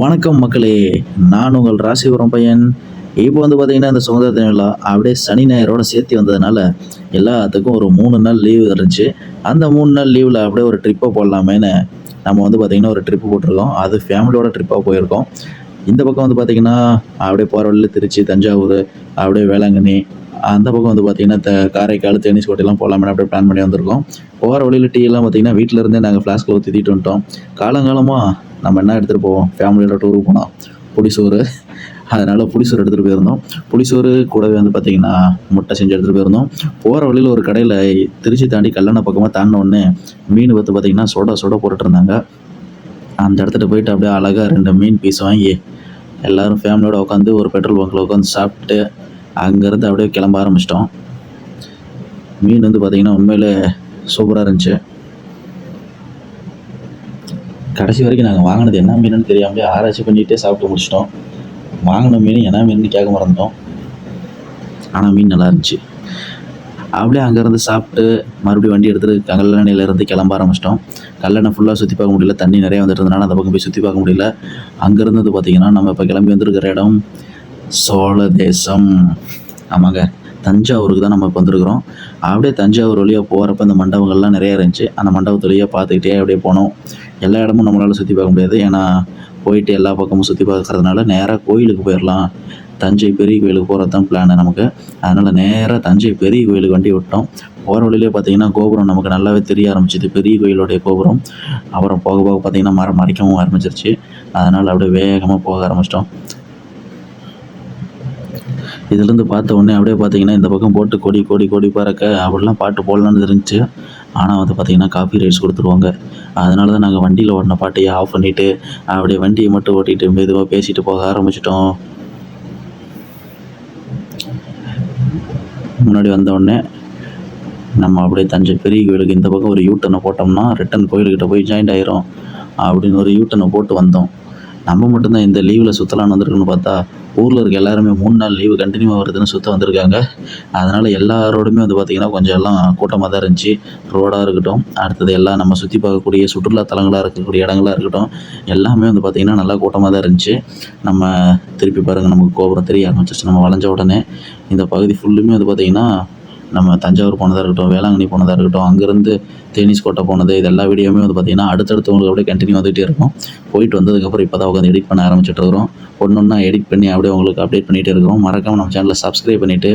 வணக்கம் மக்களே நான் உங்கள் ராசிபுரம் பையன். இப்போ வந்து பார்த்தீங்கன்னா இந்த சுதந்திர தின அப்படியே சனி ஞாயிறோட சேர்த்து வந்ததுனால எல்லாத்துக்கும் ஒரு மூணு நாள் லீவு இருந்துச்சு. அந்த மூணு நாள் லீவில் அப்படியே ஒரு ட்ரிப்பை போடலாமேன்னு நம்ம வந்து பார்த்திங்கன்னா ஒரு ட்ரிப்பு போட்டிருக்கோம். அது ஃபேமிலியோட ட்ரிப்பாக போயிருக்கோம். இந்த பக்கம் வந்து பார்த்திங்கன்னா அப்படியே போகிற வழியில் திருச்சி தஞ்சாவூர் அப்படியே வேளாங்கண்ணி அந்த பக்கம் வந்து பார்த்திங்கன்னா த காரைக்கால் தேனிஸ் கோட்டையெல்லாம் போகலாமே அப்படியே பிளான் பண்ணி வந்திருக்கோம். போகிற வழியில் டீ எல்லாம் பார்த்திங்கன்னா வீட்டில் இருந்தே நாங்கள் ஃப்ளாஸ்கில் ஊற்றிட்டு வந்துட்டோம். காலங்காலமாக நம்ம என்ன எடுத்துகிட்டு போவோம்? ஃபேமிலியோட டூருக்கு போனோம். புளிசோறு அதனால் புளிசோறு எடுத்துகிட்டு போயிருந்தோம். புளிசோறு கூடவே வந்து பார்த்திங்கன்னா முட்டை செஞ்சு எடுத்துகிட்டு போயிருந்தோம். போகிற வழியில் ஒரு கடையில் திருச்சி தாண்டி கல்லணை பக்கமாக தாண்டினோடனே மீன் வந்து பார்த்திங்கன்னா சுட சுட போட்டுட்டு இருந்தாங்க. அந்த இடத்துல போயிட்டு அப்படியே அழகாக ரெண்டு மீன் பீஸ் வாங்கி எல்லோரும் ஃபேமிலியோட உட்காந்து ஒரு பெட்ரோல் பங்க்கில் உட்காந்து சாப்பிட்டு அங்கேருந்து அப்படியே கிளம்ப ஆரம்பிச்சிட்டோம். மீன் வந்து பார்த்திங்கன்னா உண்மையிலே சூப்பராக இருந்துச்சு. கடைசி வரைக்கும் நாங்கள் வாங்கினது என்ன மீனுன்னு தெரியாமலே ஆராய்ச்சி பண்ணிகிட்டே சாப்பிட்டு முடிச்சிட்டோம். வாங்கின மீன் என்ன மீன் கேட்க மறந்துட்டோம். ஆனால் மீன் நல்லா இருந்துச்சு. அப்படியே அங்கேருந்து சாப்பிட்டு மறுபடியும் வண்டி எடுத்துகிட்டு கல்லணையிலேருந்து கிளம்ப ஆரம்பிச்சிட்டோம். கல்லணை ஃபுல்லாக சுற்றி பார்க்க முடியல தண்ணி நிறைய வந்துட்டு அந்த பக்கம் போய் சுற்றி பார்க்க முடியல. அங்கேருந்து வந்து பார்த்திங்கன்னா நம்ம இப்போ கிளம்பி வந்திருக்கிற இடம் சோழ தேசம். ஆமாங்க. தஞ்சாவூருக்கு தான் நம்ம இப்போ வந்திருக்கிறோம். அப்படியே தஞ்சாவூர் வழியாக போகிறப்ப இந்த மண்டபங்கள்லாம் நிறைய இருந்துச்சு. அந்த மண்டபத்து வழியாக பார்த்துக்கிட்டே அப்படியே போனோம். எல்லா இடமும் நம்மளால் சுற்றி பார்க்க முடியாது. ஏன்னா போயிட்டு எல்லா பக்கமும் சுற்றி பார்க்குறதுனால நேராக கோயிலுக்கு போயிடலாம் தஞ்சை பெரிய கோயிலுக்கு போகிறது தான் பிளான் நமக்கு. அதனால் நேராக தஞ்சை பெரிய கோயிலுக்கு வண்டி விட்டோம். போகிற வழியிலே பார்த்தீங்கன்னா கோபுரம் நமக்கு நல்லாவே தெரிய ஆரம்பிச்சிது. பெரிய கோயிலுடைய கோபுரம். அப்புறம் போக போக பார்த்தீங்கன்னா மரம் மறைக்கவும் ஆரம்பிச்சிருச்சு. அதனால் அப்படியே வேகமாக போக ஆரம்பிச்சிட்டோம். இதுலேருந்து பார்த்த உடனே அப்படியே பார்த்தீங்கன்னா இந்த பக்கம் போட்டு கொடி கொடி கொடி பறக்க அப்படிலாம் பாட்டு போடலான்னு இருந்துச்சு. ஆனால் வந்து பார்த்தீங்கன்னா காஃபி ரைட்ஸ் கொடுத்துருவாங்க. அதனால தான் நாங்கள் வண்டியில் ஓடின பாட்டையே ஆஃப் பண்ணிவிட்டு அப்படியே வண்டியை மட்டும் ஓட்டிகிட்டு மெதுவாக பேசிட்டு போக ஆரம்பிச்சிட்டோம். முன்னாடி வந்த உடனே நம்ம அப்படியே தஞ்சை பெரிய கோயிலுக்கு இந்த பக்கம் ஒரு யூட்டனை போட்டோம்னா ரிட்டன் கோயிலுக்கிட்ட போய் ஜாயின்ட் ஆயிரும். அப்படின்னு ஒரு யூட்டனை போட்டு வந்தோம். நம்ம மட்டும்தான் இந்த லீவில் சுற்றலான்னு வந்திருக்குன்னு பார்த்தா ஊரில் இருக்க எல்லாருமே மூணு நாள் லீவு கண்டினியூவாக வருதுன்னு சுற்ற வந்திருக்காங்க. அதனால் எல்லாரோடுமே வந்து பார்த்திங்கன்னா கொஞ்சம் எல்லாம் கூட்டமாக தான் இருந்துச்சு. ரோடாக இருக்கட்டும் அடுத்தது எல்லாம் நம்ம சுற்றி பார்க்கக்கூடிய சுற்றுலா தலங்களாக இருக்கக்கூடிய இடங்களாக இருக்கட்டும் எல்லாமே வந்து பார்த்திங்கன்னா நல்லா கூட்டமாக தான் இருந்துச்சு. நம்ம திருப்பி பாருங்கள் நமக்கு கோபுரம் தெரிய ஆரம்பிச்சிச்சு நம்ம வளைஞ்ச உடனே இந்த பகுதி ஃபுல்லுமே வந்து பார்த்திங்கன்னா நம்ம தஞ்சாவூர் போனதாக இருக்கட்டும் வேளாங்கண்ணி போனதாக இருக்கட்டும் அங்கேருந்து தேனிஸ் கோட்டை போனது இது எல்லா வீடியோவுமே வந்து பார்த்திங்கன்னா அடுத்தடுத்து உங்களுக்கு அப்படியே கண்டினியூ வந்துகிட்டே இருக்கும். போயிட்டு வந்ததுக்கப்புறம் இப்போ தான் உட்காந்து எடிட் பண்ண ஆரம்பிச்சிட்டு இருக்கிறோம். ஒன்று ஒன்றா எடிட் பண்ணி அப்படியே உங்களுக்கு அப்டேட் பண்ணிகிட்டே இருக்கிறோம். மறக்காமல் நம்ம சேனலை சப்ஸ்கிரைப் பண்ணிவிட்டு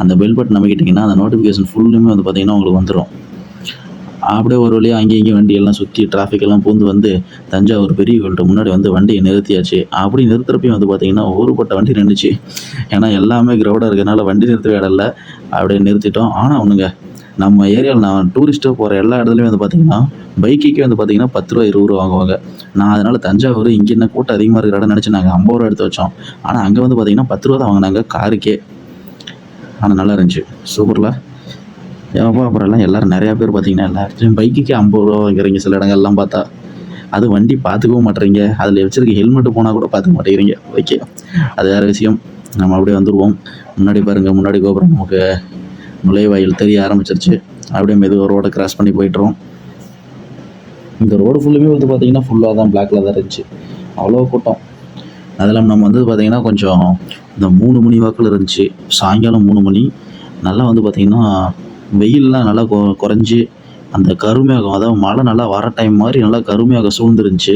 அந்த பெல் பட்டன் அமைக்கிட்டிங்கன்னா அந்த நோட்டிஃபிகேஷன் ஃபுல்லுமே வந்து பார்த்திங்கன்னா உங்களுக்கு வந்துடும் அப்படியே ஒரு வழியாக அங்கேயும் இங்கேயும் வண்டியெல்லாம் சுற்றி டிராஃபிக் எல்லாம் பூந்து வந்து தஞ்சாவூர் பெரிய கோயில்கிட்ட முன்னாடி வந்து வண்டியை நிறுத்தியாச்சு. அப்படி நிறுத்துறப்பையும் வந்து பார்த்திங்கன்னா ஊருப்பட்ட வண்டி நின்றுச்சு ஏன்னா எல்லாமே கிரௌடாக இருக்கிறதுனால வண்டி நிறுத்தவே இடம் இல்லை. அப்படியே நிறுத்திட்டோம். ஆனால் ஒன்றுங்க நம்ம ஏரியாவில் நான் டூரிஸ்ட்டாக போகிற எல்லா இடத்துலையும் வந்து பார்த்திங்கன்னா பைக்குக்கே வந்து பார்த்திங்கன்னா பத்து ரூபா இருபது ரூபா வாங்குவாங்க. நான் அதனால் தஞ்சாவூர் இங்கே என்ன கூட்டம் அதிகமாக இருக்கிற இடம் நினச்சி நாங்கள் ஐம்பது ரூபா எடுத்து வச்சோம். ஆனால் அங்கே வந்து பார்த்திங்கன்னா பத்து ரூபா தான் வாங்கினாங்க காருக்கே ஆனால் நல்லா இருந்துச்சு. சூப்பரில். ஏப்பா அப்புறம் எல்லாம் எல்லோரும் நிறையா பேர் பார்த்தீங்கன்னா எல்லாத்தையும் பைக்குக்கு ஐம்பது ரூபா வாங்குறீங்க சில இடங்கள்லாம் பார்த்தா அது வண்டி பார்த்துக்கவும் மாட்டேறீங்க. அதில் வச்சிருக்க ஹெல்மெட்டு போனால் கூட பார்த்துக்க மாட்டேங்கிறீங்க ஓகே. அது வேறு விஷயம். நம்ம அப்படியே வந்துடுவோம் முன்னாடி பாருங்கள் முன்னாடி கோபுரம் நமக்கு நுழைவாயில் தெரிய ஆரம்பிச்சிருச்சு. அப்படியே மெதுவாக ரோடை கிராஸ் பண்ணி போயிட்டுரும் இந்த ரோடு ஃபுல்லுமே வந்து பார்த்திங்கன்னா ஃபுல்லாக தான் பிளாக்ல தான் இருந்துச்சு. அவ்வளோ கூட்டம். அதெல்லாம் நம்ம வந்து பார்த்திங்கன்னா கொஞ்சம் இந்த மூணு மணி வாக்கில் இருந்துச்சு. சாயங்காலம் மூணு மணி. நல்லா வந்து பார்த்திங்கன்னா வெயில்லாம் நல்லா கொ குறைஞ்சி அந்த கருமேகம் அதாவது மழை நல்லா வர டைம் மாதிரி நல்லா கருமேகம் சூழ்ந்துருந்துச்சு.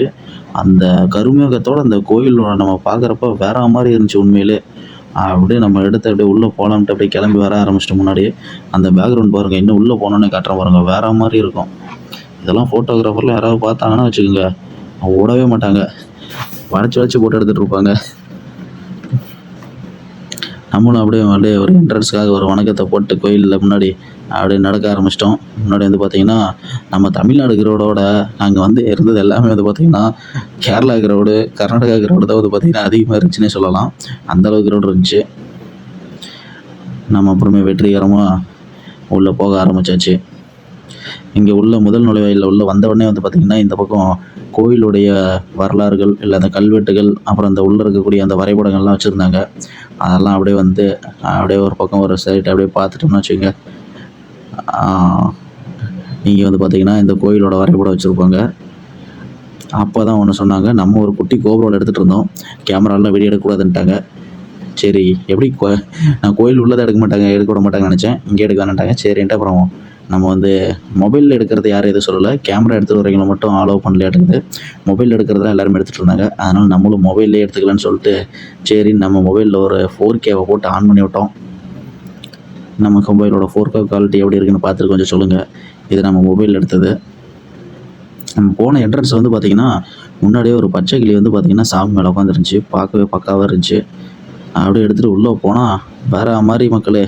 அந்த கருமேகத்தோடு அந்த கோயில் நம்ம பார்க்குறப்ப வேற மாதிரி இருந்துச்சு உண்மையிலே. அப்படியே நம்ம எடுத்து அப்படியே உள்ளே போகலான்ட்டு அப்படியே கிளம்பி வர ஆரம்பிச்சிட்டு முன்னாடியே. அந்த பேக்ரவுண்ட் பாருங்கள் இன்னும் உள்ளே போனோன்னே காட்டுற பாருங்க வேற மாதிரி இருக்கும். இதெல்லாம் ஃபோட்டோகிராஃபரில் யாராவது பார்த்தாங்கன்னா வச்சுக்கோங்க ஓடவே மாட்டாங்க. வளைச்சி வளைச்சி போட்டோ எடுத்துகிட்டு இருப்பாங்க. நம்மளும் அப்படியே அப்படியே ஒரு என்ட்ரன்ஸுக்காக ஒரு வணக்கத்தை போட்டு கோயிலில் முன்னாடி அப்படியே நடக்க ஆரம்பிச்சிட்டோம். முன்னாடி வந்து பார்த்திங்கன்னா நம்ம தமிழ்நாடு கிரௌடோட நாங்கள் வந்து இருந்தது எல்லாமே வந்து பார்த்திங்கன்னா கேரளா கிரௌடு கர்நாடகா கிரௌடு தான் வந்து பார்த்திங்கன்னா அதிகமாக இருந்துச்சுன்னே சொல்லலாம். அந்தளவுக்கு கிரௌடு இருந்துச்சு. நம்ம அப்புறமே வெற்றிகரமாக உள்ளே போக ஆரம்பிச்சாச்சு. இங்கே உள்ள முதல் நுழைவாயிலில் உள்ள வந்த உடனே வந்து பார்த்திங்கன்னா இந்த பக்கம் கோயிலுடைய வரலாறுகள் இல்லை அந்த கல்வெட்டுகள் அப்புறம் அந்த உள்ளே இருக்கக்கூடிய அந்த வரைபடங்கள்லாம் வச்சுருந்தாங்க. அதெல்லாம் அப்படியே வந்து அப்படியே ஒரு பக்கம் ஒரு சைட் அப்படியே பார்த்துட்டோம்னு வச்சுக்கோங்க. இங்கே வந்து பார்த்தீங்கன்னா இந்த கோயிலோட வரைபடம் வச்சுருப்பாங்க. அப்போ தான் ஒன்று சொன்னாங்க நம்ம ஒரு குட்டி கோபுரம் எடுத்துகிட்டு இருந்தோம். கேமராலாம் வெளியே எடுக்கக்கூடாதுன்ட்டாங்க. சரி எப்படி கோ நான் கோயில் உள்ளதை எடுக்க மாட்டாங்க எடுக்க விட மாட்டாங்கன்னு நினச்சேன். இங்கே எடுக்க வேணாட்டாங்க சரின்ட்டு அப்புறம் நம்ம வந்து மொபைலில் எடுக்கிறது யாரும் எதுவும் சொல்லலை. கேமரா எடுத்துகிட்டு வரவங்களை மட்டும் அலோவ் பண்ணலையாட்டுக்குது மொபைல் எடுக்கிறதா எல்லாருமே எடுத்துகிட்டு இருந்தாங்க. அதனால் நம்மளும் மொபைல்லே எடுத்துக்கலான்னு சொல்லிட்டு சரி நம்ம மொபைலில் ஒரு ஃபோர் கேவை போட்டு ஆன் பண்ணி விட்டோம். நம்ம மொபைலோட ஃபோர் கே குவாலிட்டி எப்படி இருக்குன்னு பார்த்துட்டு கொஞ்சம் சொல்லுங்கள் இது நம்ம மொபைல் எடுத்தது. நம்ம போன என்ட்ரன்ஸ் வந்து பார்த்திங்கன்னா முன்னாடியே ஒரு பச்சை கிளி வந்து பார்த்திங்கன்னா சாமி மேலே உட்காந்துருந்துச்சு பார்க்கவே பக்காவாக இருந்துச்சு. அப்படியே எடுத்துகிட்டு உள்ளே போனால் வேற மாதிரி மக்களே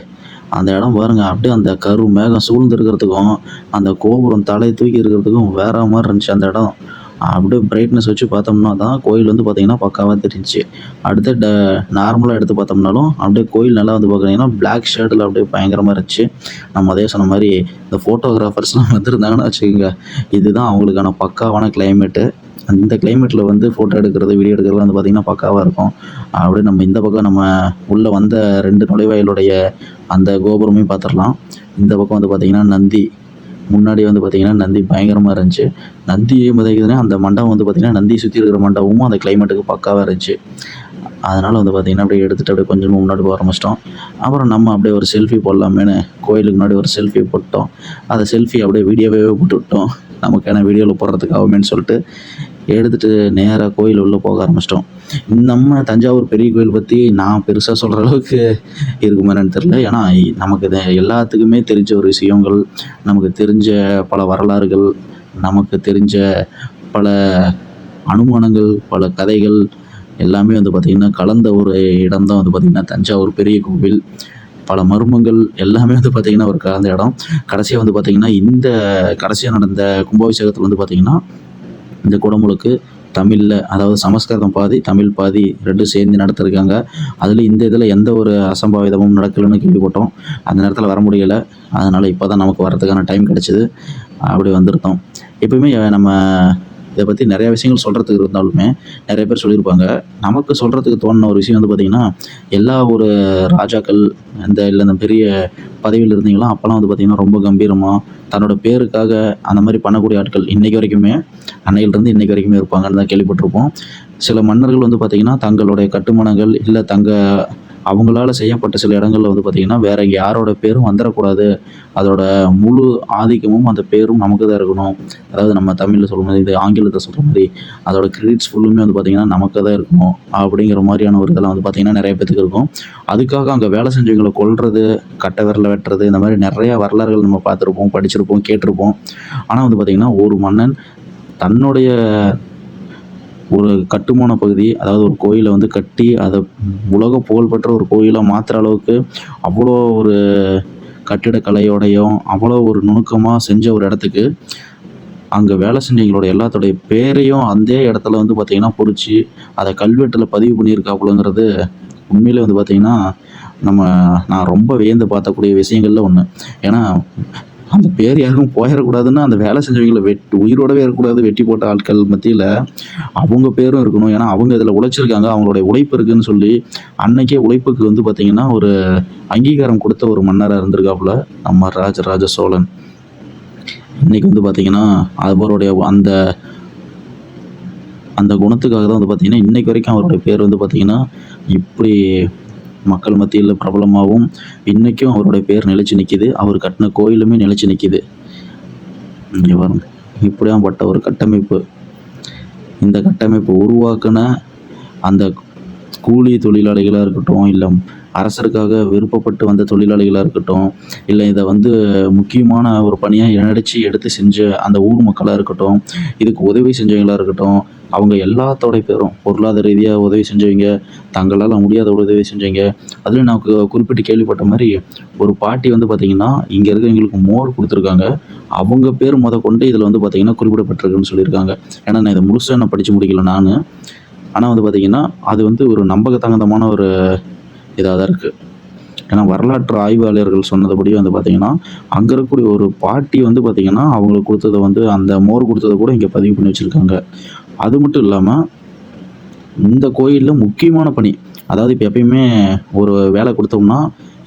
அந்த இடம் பாருங்க. அப்படியே அந்த கரு மேகம் சூழ்ந்து இருக்கிறதுக்கும் அந்த கோபுரம் தலை தூக்கி இருக்கிறதுக்கும் வேற மாதிரி இருந்துச்சு அந்த இடம். அப்படியே பிரைட்னஸ் வச்சு பார்த்தோம்னா தான் கோயில் வந்து பார்த்தீங்கன்னா பக்காவாக தெரிஞ்சுச்சு. அடுத்து ட நார்மலாக எடுத்து பார்த்தோம்னாலும் அப்படியே கோயில் நல்லா வந்து பார்க்குறீங்கன்னா பிளாக் ஷர்ட்டில் அப்படியே பயங்கரமாக இருந்துச்சு. நம்ம அதே சொன்ன மாதிரி இந்த ஃபோட்டோகிராஃபர்ஸ்லாம் வந்துருந்தாங்கன்னு வச்சுக்கோங்க. இதுதான் அவங்களுக்கான பக்காவான கிளைமேட்டு அந்த கிளைமேட்டில் வந்து ஃபோட்டோ எடுக்கிறது வீடியோ எடுக்கிறது வந்து பார்த்திங்கன்னா பக்காவாக இருக்கும். அப்படியே நம்ம இந்த பக்கம் நம்ம உள்ளே வந்த ரெண்டு நுழைவாயிலுடைய அந்த கோபுரமே பார்த்துடலாம். இந்த பக்கம் வந்து பார்த்திங்கன்னா நந்தி முன்னாடி வந்து பார்த்திங்கன்னா நந்தி பயங்கரமாக இருந்துச்சு. நந்தியே பார்த்தீங்கன்னா அந்த மண்டபம் வந்து பார்த்திங்கன்னா நந்தி சுற்றி இருக்கிற மண்டபமும் அந்த கிளைமேட்டுக்கு பக்காவாக இருந்துச்சு. அதனால் வந்து பார்த்திங்கன்னா அப்படியே எடுத்துகிட்டு அப்படியே கொஞ்சமாக முன்னாடி போக ஆரம்பிச்சிட்டோம். அப்புறம் நம்ம அப்படியே ஒரு செல்ஃபி போடலாமேனு கோயிலுக்கு முன்னாடி ஒரு செல்ஃபி போட்டோம். அந்த செல்ஃபி அப்படியே வீடியோவே போட்டு விட்டோம் நமக்கான வீடியோவில் போடுறதுக்காகவேன்னு சொல்லிட்டு எடுத்துகிட்டு நேராக கோயில் உள்ளே போக ஆரம்பிச்சிட்டோம். நம்ம தஞ்சாவூர் பெரிய கோயில் பற்றி நான் பெருசாக சொல்கிற அளவுக்கு இருக்குமான்னு தெரில ஏன்னா நமக்கு எல்லாத்துக்குமே தெரிஞ்ச ஒரு விஷயங்கள் நமக்கு தெரிஞ்ச பல வரலாறுகள் நமக்கு தெரிஞ்ச பல அனுமானங்கள் பல கதைகள் எல்லாமே வந்து பார்த்திங்கன்னா கலந்த ஒரு இடம் தான் வந்து பார்த்திங்கன்னா தஞ்சாவூர் பெரிய கோவில். பல மர்மங்கள் எல்லாமே வந்து பார்த்திங்கன்னா ஒரு கலந்த இடம். கடைசியாக வந்து பார்த்திங்கன்னா இந்த கடைசியாக நடந்த கும்பாபிஷேகத்தில் வந்து பார்த்திங்கன்னா இந்த குடமுழுக்கு தமிழில் அதாவது சமஸ்கிருதம் பாதி தமிழ் பாதி ரெண்டும் சேர்ந்து நடத்திருக்காங்க. அதில் இந்த இதில் எந்த ஒரு அசம்பாவிதமும் நடக்கலைன்னு கேள்விப்பட்டோம். அந்த நேரத்தில் வர முடியலை. அதனால் இப்போ தான் நமக்கு வரதுக்கான டைம் கிடச்சிது. அப்படி வந்திருந்தோம். எப்பயுமே நம்ம இதை பற்றி நிறையா விஷயங்கள் சொல்கிறதுக்கு இருந்தாலுமே நிறைய பேர் சொல்லியிருப்பாங்க. நமக்கு சொல்கிறதுக்கு தோணுன ஒரு விஷயம் வந்து பார்த்திங்கன்னா எல்லா ஒரு ராஜாக்கள் இந்த இல்லை இந்த பெரிய பதவியில் இருந்தீங்களோ அப்போல்லாம் வந்து பார்த்திங்கன்னா ரொம்ப கம்பீரமாக தன்னோட பேருக்காக அந்த மாதிரி பண்ணக்கூடிய ஆட்கள் இன்றைக்கு வரைக்குமே அன்னையிலிருந்து இன்றைக்கு வரைக்குமே இருப்பாங்கன்னு தான் கேள்விப்பட்டிருப்போம். சில மன்னர்கள் வந்து பார்த்திங்கன்னா தங்களுடைய கட்டுமானங்கள் இல்லை தங்க அவங்களால செய்யப்பட்ட சில இடங்களில் வந்து பார்த்திங்கன்னா வேறு யாரோட பேரும் வந்துடக்கூடாது அதோட முழு ஆதிக்கமும் அந்த பேரும் நமக்கு தான் இருக்கணும். அதாவது நம்ம தமிழில் சொல்லும் போது இது ஆங்கிலத்தை சொல்கிற மாதிரி அதோட கிரெடிட்ஸ் ஃபுல்லுமே வந்து பார்த்திங்கன்னா நமக்கு தான் இருக்கணும். அப்படிங்கிற மாதிரியான ஒரு இதெல்லாம் வந்து பார்த்திங்கன்னா நிறைய பேத்துக்கு இருக்கும். அதுக்காக அங்கே வேலை செஞ்சவங்களை கொள்வது கட்டை விரல வெட்டுறது இந்த மாதிரி நிறைய வரலாறுகள் நம்ம பார்த்துருப்போம் படிச்சிருப்போம் கேட்டிருப்போம். ஆனால் வந்து பார்த்திங்கன்னா ஒரு மன்னன் தன்னுடைய ஒரு கட்டுமான பகுதி அதாவது ஒரு கோயிலை வந்து கட்டி அதை உலக புகழ்பெற்ற ஒரு கோயிலாக மாற்றுற அளவுக்கு அவ்வளோ ஒரு கட்டிடக்கலையோடையும் அவ்வளோ ஒரு நுணுக்கமாக செஞ்ச ஒரு இடத்துக்கு அங்கே வேலை செஞ்சவங்களோட எல்லாத்தோடைய பேரையும் அந்த இடத்துல வந்து பார்த்திங்கன்னா பொறிச்சு அதை கல்வெட்டில் பதிவு பண்ணியிருக்காப்புலங்கிறது உண்மையிலே வந்து பார்த்திங்கன்னா நம்ம நான் ரொம்ப வியந்து பார்த்தக்கூடிய விஷயங்களில் ஒன்று ஏன்னா அந்த பேர் யாருக்கும் போயிடக்கூடாதுன்னு அந்த வேலை செஞ்சவங்களை வெட்டி உயிரோடவே இருக்கக்கூடாது வெட்டி போட்ட ஆட்கள் மத்தியில் அவங்க பேரும் இருக்கணும். ஏன்னா அவங்க இதில் உழைச்சிருக்காங்க அவங்களுடைய உழைப்பு இருக்குன்னு சொல்லி அன்னைக்கே உழைப்புக்கு வந்து பார்த்திங்கன்னா ஒரு அங்கீகாரம் கொடுத்த ஒரு மன்னராக இருந்திருக்காப்புல நம்ம ராஜராஜ சோழன். இன்னைக்கு வந்து பார்த்திங்கன்னா அவருடைய அந்த அந்த குணத்துக்காக தான் வந்து பார்த்திங்கன்னா இன்னைக்கு வரைக்கும் அவருடைய பேர் வந்து பார்த்திங்கன்னா இப்படி மக்கள் மத்தியில் பிரபலமாகவும் இன்றைக்கும் அவருடைய பேர் நிலைச்சு நிற்கிது அவர் கட்டின கோயிலுமே நிலைச்சு நிற்கிது இங்கே பாருங்க. இப்படியாப்பட்ட ஒரு கட்டமைப்பு. இந்த கட்டமைப்பு உருவாக்குன அந்த கூலி தொழிலாளிகளாக இருக்கட்டும் இல்லை அரசருக்காக விருப்பப்பட்டு வந்த தொழிலாளிகளாக இருக்கட்டும் இல்லை இதை வந்து முக்கியமான ஒரு பணியாக இணைச்சி எடுத்து செஞ்ச அந்த ஊர் மக்களாக இருக்கட்டும் இதுக்கு உதவி செஞ்சவங்களாக இருக்கட்டும் அவங்க எல்லாத்தோடைய பேரும் பொருளாதார ரீதியாக உதவி செஞ்சவங்க தங்களால் முடியாத உதவி செஞ்சவங்க அதுலேயும் நான் குறிப்பிட்டு கேள்விப்பட்ட மாதிரி ஒரு பாட்டி வந்து பார்த்திங்கன்னா இங்கே இருக்கிறவங்களுக்கு மோர் கொடுத்துருக்காங்க. அவங்க பேர் முத கொண்டு இதில் வந்து பார்த்திங்கன்னா குறிப்பிடப்பட்டிருக்குன்னு சொல்லியிருக்காங்க. ஏன்னா நான் இதை முழுசாக நான் படித்து முடிக்கல நான். ஆனால் வந்து பார்த்திங்கன்னா அது வந்து ஒரு நம்பகத்தகுந்தமான ஒரு இதாக தான் இருக்குது ஏன்னா வரலாற்று ஆய்வாளர்கள் சொன்னதுபடி வந்து பார்த்திங்கன்னா அங்கே இருக்கக்கூடிய ஒரு பாட்டி வந்து பார்த்திங்கன்னா அவங்களுக்கு கொடுத்ததை வந்து அந்த மோர் கொடுத்ததை கூட இங்கே பதிவு பண்ணி வச்சுருக்காங்க. அது மட்டும் இல்லாமல் இந்த கோயிலில் முக்கியமான பணி அதாவது இப்போ எப்பயுமே ஒரு வேலை கொடுத்தோம்னா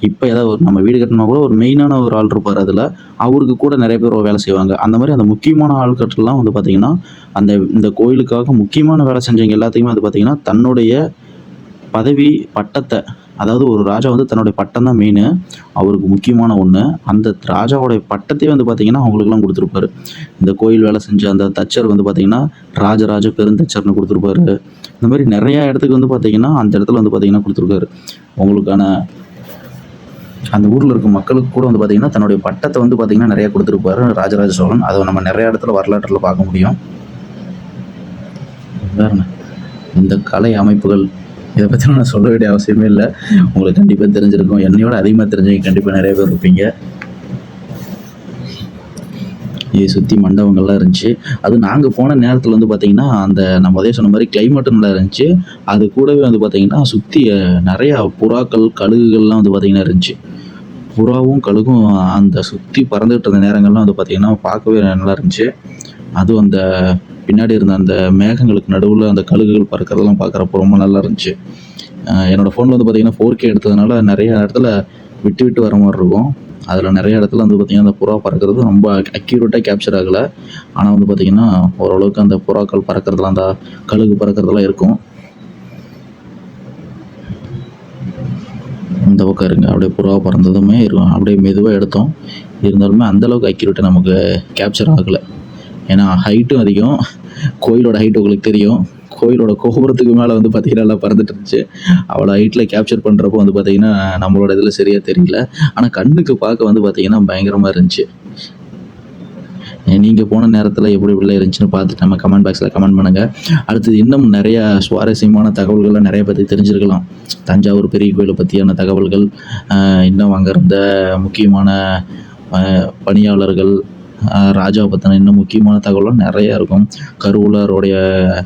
இப்போ ஏதாவது ஒரு நம்ம வீடு கட்டினா கூட ஒரு மெயினான ஒரு ஆள் இருப்பார் அதில். அவருக்கு கூட நிறைய பேர் வேலை செய்வாங்க. அந்த மாதிரி அந்த முக்கியமான ஆள்கட்டெல்லாம் வந்து பார்த்திங்கன்னா அந்த இந்த கோயிலுக்காக முக்கியமான வேலை செஞ்சவங்க எல்லாத்தையுமே வந்து பார்த்திங்கன்னா தன்னுடைய பதவி பட்டத்தை அதாவது ஒரு ராஜா வந்து தன்னுடைய பட்டம் தான் மெயின் அவருக்கு முக்கியமான ஒன்று அந்த ராஜாவோடைய பட்டத்தையே வந்து பார்த்திங்கன்னா அவங்களுக்குலாம் கொடுத்துருப்பாரு. இந்த கோயில் வேலை செஞ்ச அந்த தச்சர் வந்து பார்த்திங்கன்னா ராஜராஜ பெருந்தச்சர்னு கொடுத்துருப்பாரு. இந்த மாதிரி நிறையா இடத்துக்கு வந்து பார்த்திங்கன்னா அந்த இடத்துல வந்து பார்த்திங்கன்னா கொடுத்துருக்காரு. உங்களுக்கான அந்த ஊரில் இருக்க மக்களுக்கு கூட வந்து பார்த்திங்கன்னா தன்னுடைய பட்டத்தை வந்து பார்த்திங்கன்னா நிறையா கொடுத்துருப்பாரு ராஜராஜ சோழன். அதை நம்ம நிறைய இடத்துல வரலாற்றில் பார்க்க முடியும். வேறு இந்த கலை அமைப்புகள் இதை பற்றி நான் சொல்ல வேண்டிய அவசியமே இல்லை. உங்களுக்கு கண்டிப்பாக தெரிஞ்சிருக்கும். என்னையோட அதிகமாக தெரிஞ்சவங்க கண்டிப்பாக நிறைய பேர் இருப்பீங்க. இதை சுற்றி மண்டபங்கள்லாம் இருந்துச்சு. அது நாங்கள் போன நேரத்தில் வந்து பார்த்திங்கன்னா அந்த நம்ம அதே சொன்ன மாதிரி கிளைமேட்டும் நல்லா இருந்துச்சு. அது கூடவே வந்து பார்த்திங்கன்னா சுற்றி நிறையா புறாக்கள் கழுகுகள்லாம் வந்து பார்த்திங்கன்னா இருந்துச்சு. புறாவும் கழுகும் அந்த சுற்றி பறந்துகிட்டு இருந்த நேரங்கள்லாம் வந்து பார்த்திங்கன்னா பார்க்கவே நல்லா இருந்துச்சு. அதுவும் அந்த பின்னாடி இருந்த அந்த மேகங்களுக்கு நடுவில் அந்த கழுகுகள் பறக்கிறதெல்லாம் பார்க்குறப்ப ரொம்ப நல்லா இருந்துச்சு. என்னோடய ஃபோனில் வந்து பார்த்திங்கன்னா ஃபோர் கே எடுத்ததுனால நிறைய இடத்துல விட்டு விட்டு வர மாதிரி இருக்கும். அதில் நிறைய இடத்துல வந்து பார்த்திங்கன்னா அந்த புறா பறக்கிறது ரொம்ப அக்யூரேட்டாக கேப்சர் ஆகலை. ஆனால் வந்து பார்த்திங்கன்னா ஓரளவுக்கு அந்த புறாக்கள் பறக்கிறதுலாம் அந்த கழுகு பறக்கிறதுலாம் இருக்கும். இந்த பக்கம் இருங்க. அப்படியே புறா பறந்ததுமே இருக்கும் அப்படியே மெதுவாக எடுத்தோம். இருந்தாலுமே அந்தளவுக்கு அக்யூரேட்டாக நமக்கு கேப்சர் ஆகலை. ஏன்னா ஹைட்டும் அதிகம். கோயிலோட ஹைட் உங்களுக்கு தெரியும். கோயிலோட கோபுரத்துக்கு மேலே வந்து பார்த்தீங்கன்னா எல்லாம் பறந்துட்டு இருந்துச்சு. அவ்வளோ ஹைட்டில் கேப்சர் பண்ணுறப்போ வந்து பார்த்தீங்கன்னா நம்மளோட இதில் சரியாக தெரியல. ஆனால் கண்ணுக்கு பார்க்க வந்து பார்த்தீங்கன்னா பயங்கரமாக இருந்துச்சு. நீங்கள் போன நேரத்தில் எப்படி இப்படிலாம் இருந்துச்சுன்னு பார்த்துட்டு நம்ம கமெண்ட் பாக்ஸில் கமெண்ட் பண்ணுங்கள் அடுத்தது இன்னும் நிறையா சுவாரஸ்யமான தகவல்கள்லாம் நிறைய பற்றி தெரிஞ்சிருக்கலாம். தஞ்சாவூர் பெரிய கோயிலை பற்றியான தகவல்கள் இன்னும் அங்கே இருந்த முக்கியமான பணியாளர்கள் ராஜாவை பற்றின இன்னும் முக்கியமான தகவலும் நிறையா இருக்கும். கருவூலருடைய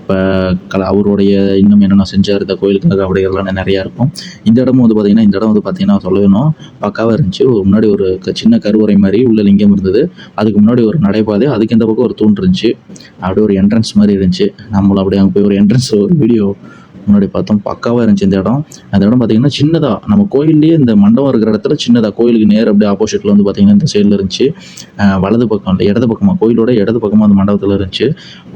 இப்போ கல அவருடைய இன்னும் என்னென்ன செஞ்சார் இந்த கோயிலுக்காக அப்படிங்கிறதுலாம் நிறையா இருக்கும். இந்த இடமும் வந்து பார்த்திங்கன்னா இந்த இடம் வந்து பார்த்திங்கன்னா சொல்லணும் பக்காவாக இருந்துச்சு. ஒரு முன்னாடி ஒரு க- சின்ன கருவறை மாதிரி உள்ள லிங்கம் இருந்தது. அதுக்கு முன்னாடி ஒரு நடைபாதை அதுக்கு இந்த பக்கம் ஒரு தூண் இருந்துச்சு. அப்படியே ஒரு என்ட்ரன்ஸ் மாதிரி இருந்துச்சு. நம்மளும் அப்படியே அங்கே போய் ஒரு என்ட்ரன்ஸ் ஒரு வீடியோ முன்னாடி பார்த்தோம் பக்காவாக இருந்துச்சு இந்த இடம். அந்த இடம் பார்த்தீங்கன்னா சின்னதாக நம்ம கோயில்லேயே இந்த மண்டபம் இருக்கிற இடத்துல சின்னதாக கோயிலுக்கு நேர் அப்படியே ஆப்போசிட்டில் வந்து பார்த்தீங்கன்னா இந்த சைடில் இருந்துச்சு. வலது பக்கம் இல்லை இடது பக்கமாக கோயிலோட இடது பக்கமாக அந்த மண்டபத்தில் இருந்துச்சு.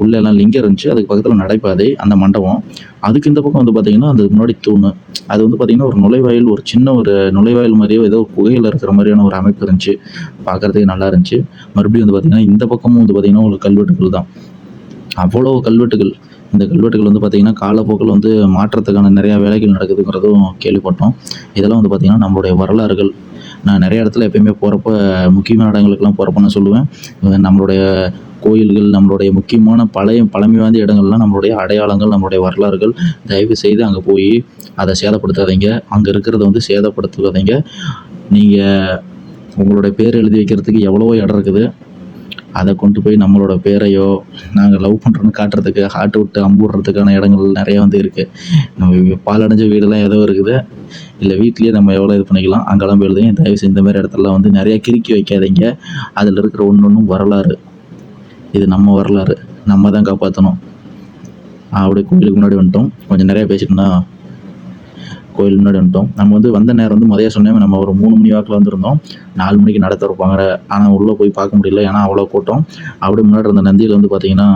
உள்ளே எல்லாம் லிங்கம் இருந்துச்சு அதுக்கு பக்கத்தில் நடைபாதை அந்த மண்டபம். அதுக்கு இந்த பக்கம் வந்து பார்த்தீங்கன்னா அந்த முன்னாடி தூண். அது வந்து பார்த்தீங்கன்னா ஒரு நுழைவாயில் ஒரு சின்ன ஒரு நுழைவாயில் மாதிரியோ ஏதோ ஒரு குகையில் இருக்கிற மாதிரியான ஒரு அமைப்பு இருந்துச்சு. பார்க்குறதுக்கு நல்லா இருந்துச்சு. மறுபடியும் வந்து பார்த்தீங்கன்னா இந்த பக்கமும் வந்து பார்த்தீங்கன்னா ஒரு கல்வெட்டுகள் தான். அவ்வளோ கல்வெட்டுகள். இந்த கல்வெட்டுகள் வந்து பார்த்திங்கன்னா காலப்போக்கில் வந்து மாற்றத்துக்கான நிறையா வேலைகள் நடக்குதுங்கிறதும் கேள்விப்பட்டோம். இதெல்லாம் வந்து பார்த்திங்கன்னா நம்மளுடைய வரலாறுகள். நான் நிறைய இடத்துல எப்பயுமே போகிறப்ப முக்கியமான இடங்களுக்கெல்லாம் போகிறப்ப நான் சொல்லுவேன் நம்மளுடைய கோயில்கள் நம்மளுடைய முக்கியமான பழைய பழமை வாய்ந்த இடங்கள்லாம் நம்மளுடைய அடையாளங்கள் நம்மளுடைய வரலாறுகள். தயவு செய்து அங்கே போய் அதை சேதப்படுத்தாதீங்க. அங்கே இருக்கிறத வந்து சேதப்படுத்தாதீங்க. நீங்கள் உங்களுடைய பேர் எழுதி வைக்கிறதுக்கு எவ்வளவோ இடம் இருக்குது. அதை கொண்டு போய் நம்மளோட பேரையோ நாங்கள் லவ் பண்ணுறோன்னு காட்டுறதுக்கு ஹார்ட் விட்டு அம்புடுறதுக்கான இடங்கள் நிறைய வந்து இருக்குது நம்ம பாலடைஞ்ச வீடெல்லாம் ஏதோ இருக்குது. இல்லை வீட்லேயே நம்ம எவ்வளோ இது பண்ணிக்கலாம். அங்கெல்லாம் போயிடுது தயவு செஞ்சு இந்த மாதிரி இடத்துலலாம் வந்து நிறைய கிறுக்கி வைக்காதீங்க. அதில் இருக்கிற ஒன்று ஒன்றும் வரலாறு. இது நம்ம வரலாறு. நம்ம தான் காப்பாற்றணும் அப்படியே கோயிலுக்கு முன்னாடி வந்துட்டோம். கொஞ்சம் நிறையா பேசிட்டோம்னா கோயில் முன்னாடி வந்துட்டோம். நம்ம வந்து வந்த நேரம் வந்து மதியம் சொன்னேன். நம்ம ஒரு மூணு மணி வாக்கில் வந்திருந்தோம். நாலு மணிக்கு நட திறப்பாங்க. ஆனால் உள்ளே போய் பார்க்க முடியல. ஏன்னா அவ்வளோ கூட்டம். அப்படியே முன்னாடி இருந்த நந்தியில் வந்து பார்த்தீங்கன்னா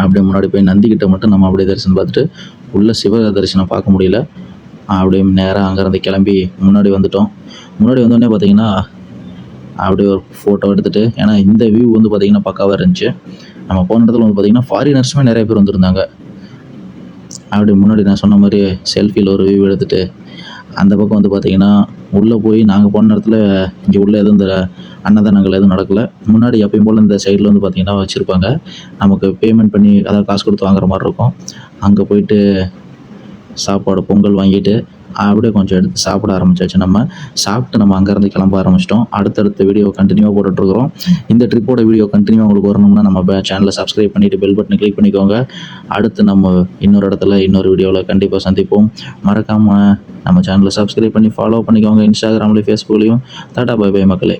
அப்படியே முன்னாடி போய் நந்திக்கிட்ட மட்டும் நம்ம அப்படியே தரிசனம் பார்த்துட்டு உள்ளே சிவ தரிசனம் பார்க்க முடியல. அப்படியே நேராக அங்கேருந்து கிளம்பி முன்னாடி வந்துட்டோம். முன்னாடி வந்தோடனே பார்த்தீங்கன்னா அப்படியே ஒரு ஃபோட்டோ எடுத்துகிட்டு ஏன்னா இந்த வியூ வந்து பார்த்திங்கன்னா பக்காவாக இருந்துச்சு. நம்ம போன இடத்துல வந்து பார்த்திங்கன்னா ஃபாரினர்ஸுமே நிறைய பேர் வந்திருந்தாங்க. அப்படி முன்னாடி நான் சொன்ன மாதிரி செல்ஃபியில் ஒரு வியூ எடுத்துகிட்டு அந்த பக்கம் வந்து பார்த்தீங்கன்னா உள்ளே போய் நாங்கள் போன இடத்துல இங்கே உள்ளே எதுவும் இந்த அன்னதானங்கள் எதுவும் நடக்கலை. முன்னாடி எப்பயும் போல் இந்த சைடில் வந்து பார்த்தீங்கன்னா வச்சுருப்பாங்க. நமக்கு பேமெண்ட் பண்ணி அதாவது காசு கொடுத்து வாங்குற மாதிரி இருக்கும். அங்கே போயிட்டு சாப்பாடு பொங்கல் வாங்கிட்டு அப்படியே கொஞ்சம் எடுத்து சாப்பிட ஆரம்பிச்சாச்சு. நம்ம சாப்பிட்டு நம்ம அங்கேருந்து கிளம்ப ஆரம்பிச்சிட்டோம். அடுத்தடுத்த வீடியோ கண்டினியூவாக போட்டுட்ருக்குறோம். இந்த ட்ரிப்போட வீடியோ கண்டினியூவாக உங்களுக்கு வரணும்னா நம்ம சேனலை சப்ஸ்கிரைப் பண்ணிவிட்டு பெல் பட்டனை கிளிக் பண்ணிக்கோங்க. அடுத்து நம்ம இன்னொரு இடத்துல இன்னொரு வீடியோவில் கண்டிப்பாக சந்திப்போம். மறக்காமல் நம்ம சேனலை சப்ஸ்கிரைப் பண்ணி ஃபாலோ பண்ணிக்கோங்க. இன்ஸ்டாகிராம்லேயும் ஃபேஸ்புக்லேயும் டாட்டா பை பை மக்களே.